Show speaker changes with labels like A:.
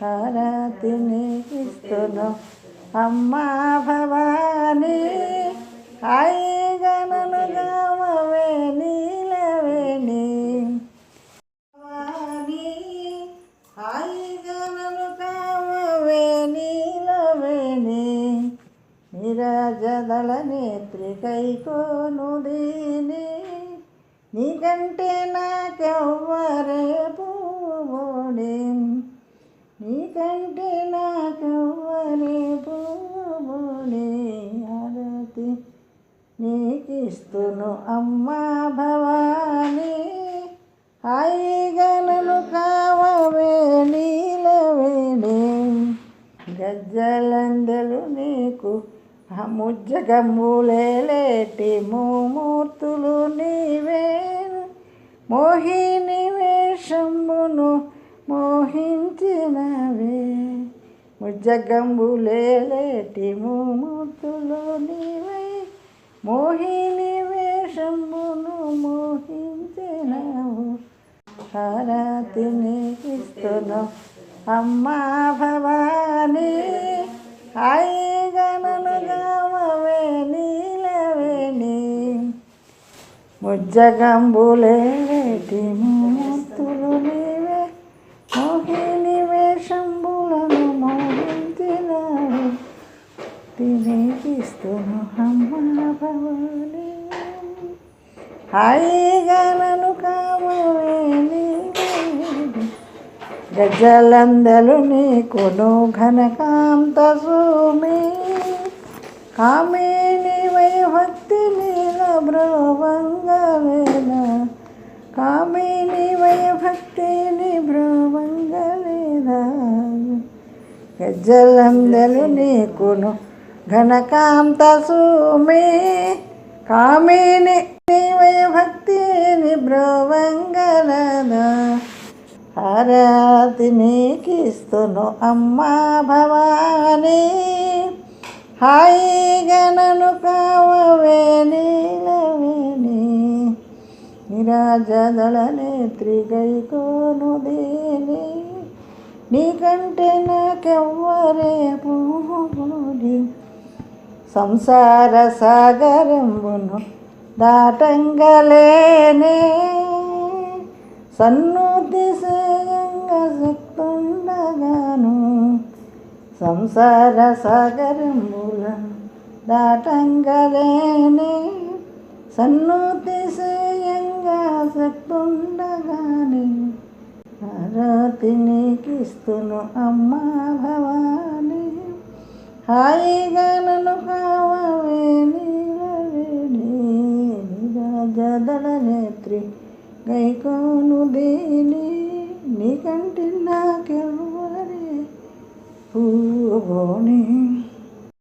A: హారతిని ఇస్తును. అమ్మా భవానీ హాయిగా నన్ను గామవే నీలవేణి భవానీ హాయిగా నన్ను కామవే నీలవేణి నిరాజదళ నేత్రికైకోను దీని. నీకంటే నాకెవ్వరే పోడే నీకిస్తును అమ్మా భవానీ హాయిగా నన్ను కావవే నీలవేణి గజ్జలందెలు నీకు ఆ ముజ్జగమ్ములేటి మూమూర్తులు నీవే. మోహిని వేషమును మోహించినవే. ముజ్జగంబులేటి మూమూర్తులు నీవే. మోహిని వేషమును మోహించినవు హారతిని ఇస్తున్నావు అమ్మా భవానీ హాయిగా నన్ను గామవే నీలవేణి ముజ్జగంబులేటి తినేకిస్తును హాయిగాలను భవానీ హాయిగా నన్ను కామవే గజలందలు నీకును ఘనకాంత సూమి కామేని వై భక్తి నీల బ్రవంగలేన కామేని వై భక్తి ని గజలందలు నీకును ఘనకాంత కామేని కామిని భక్తి ని బ్రవంగలనా హారతి నీకిస్తును అమ్మా భవానీ. హాయిగా నన్ను కావవే నీలవేణి. నిరాజదళ నేత్రి గైకోను దేని. నీకంటే నాకెవ్వరే పూడి సంసార సాగరంబును దాటంగలేనే. సన్నుతి శక్తుండగాను సంసార సాగరముల దాటంగలేనే. సన్నుతి సేయంగా శక్తుండగాని నీకిస్తును అమ్మా భవానీ. హాయిగా నన్ను కావవే నీవవేణి నిరాజదళ నేత్రి గైకోను దేని నీకంటే నాకెవ్వరే పూగోని